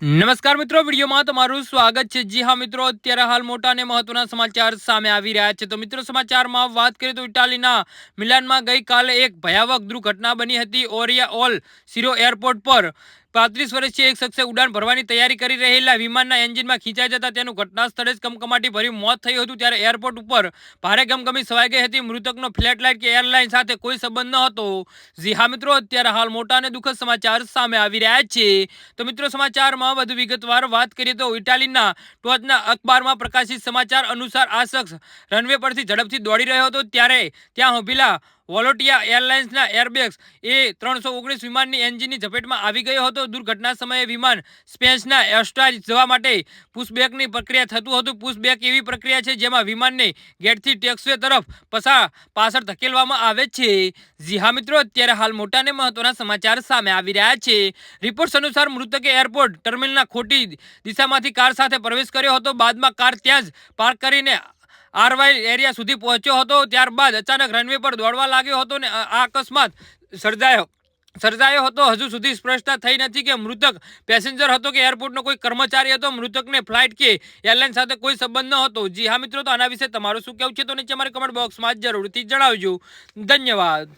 નમસ્કાર મિત્રો, વિડીયોમાં તમારું સ્વાગત છે. જી હા મિત્રો, અત્યારે હાલ મોટા અને મહત્વના સમાચાર સામે આવી રહ્યા છે. તો મિત્રો, સમાચારમાં વાત કરીએ તો ઇટાલીના મિલાનમાં ગઈકાલે એક ભયાવક દુર્ઘટના બની હતી. ઓરિયા ઓલ સિરો એરપોર્ટ પર પાંત્રીસ વર્ષીય એક શખ્સે ઉડાન ભરવાની તૈયારી કરી રહેલા વિમાનના એન્જિનમાં ખીંચાઈ જતા તેનું ઘટના સ્થળે જ કમકમાટી ભર્યું મોત થયું હતું ત્યારે એરપોર્ટ ઉપર ભારે ગમગમી સવાઈ ગઈ હતી. મૃતકનો ફ્લેટ લાઇટ કે એરલાઇન સાથે કોઈ સંબંધ ન હતો જી હા મિત્રો, અત્યારે હાલ મોટા અને દુઃખદ સમાચાર સામે આવી રહ્યા છે. તો મિત્રો, સમાચારમાં વધુ વિગતવાર વાત કરીએ તો ઇટાલીના ટોચના અખબારમાં પ્રકાશિત સમાચાર અનુસાર આ શખ્સ રનવે પરથી ઝડપથી દોડી રહ્યો હતો. ત્યારે ત્યાં ઉભેલા વોલોટિયા એરલાઇન્સના એરબેગ્સ એ ત્રણસો ઓગણીસ વિમાનની એન્જિનની ઝપેટમાં આવી ગયો હતો. દુર્ઘટના સમયે વિમાન સ્પેસના એસ્ટાર જવા માટે પુશબેકની પ્રક્રિયા થતું હતું. પુશબેક એવી પ્રક્રિયા છે જેમાં વિમાનને ગેટથી ટેક્સવે તરફ પસાર પાછળ ધકેલવામાં આવે છે. જી હા મિત્રો, અત્યારે હાલ મોટા અને મહત્વના સમાચાર સામે આવી રહ્યા છે. રિપોર્ટ્સ અનુસાર મૃતકે એરપોર્ટ ટર્મિનલના ખોટી દિશામાંથી કાર સાથે પ્રવેશ કર્યો હતો. બાદમાં કાર ત્યાં જ પાર્ક કરીને આરવાઈ એરિયા સુધી પહોંચ્યો હતો, ત્યારબાદ અચાનક રનવે પર દોડવા લાગ્યો હતો ને આ અકસ્માત સર્જાયો. સર્જાયો હતો, હજુ સુધી સ્પષ્ટતા થઈ નથી કે મૃતક પેસેન્જર હતો કે એરપોર્ટનો કોઈ કર્મચારી હતો, મૃતકને ફ્લાઇટ કે એરલાઇન સાથે કોઈ સંબંધ ન હતો જી હા મિત્રો, તો આના વિશે તમારું શું કહેવું છે તો નીચે મારે કમેન્ટ બોક્સમાં જરૂરથી જણાવજો. ધન્યવાદ.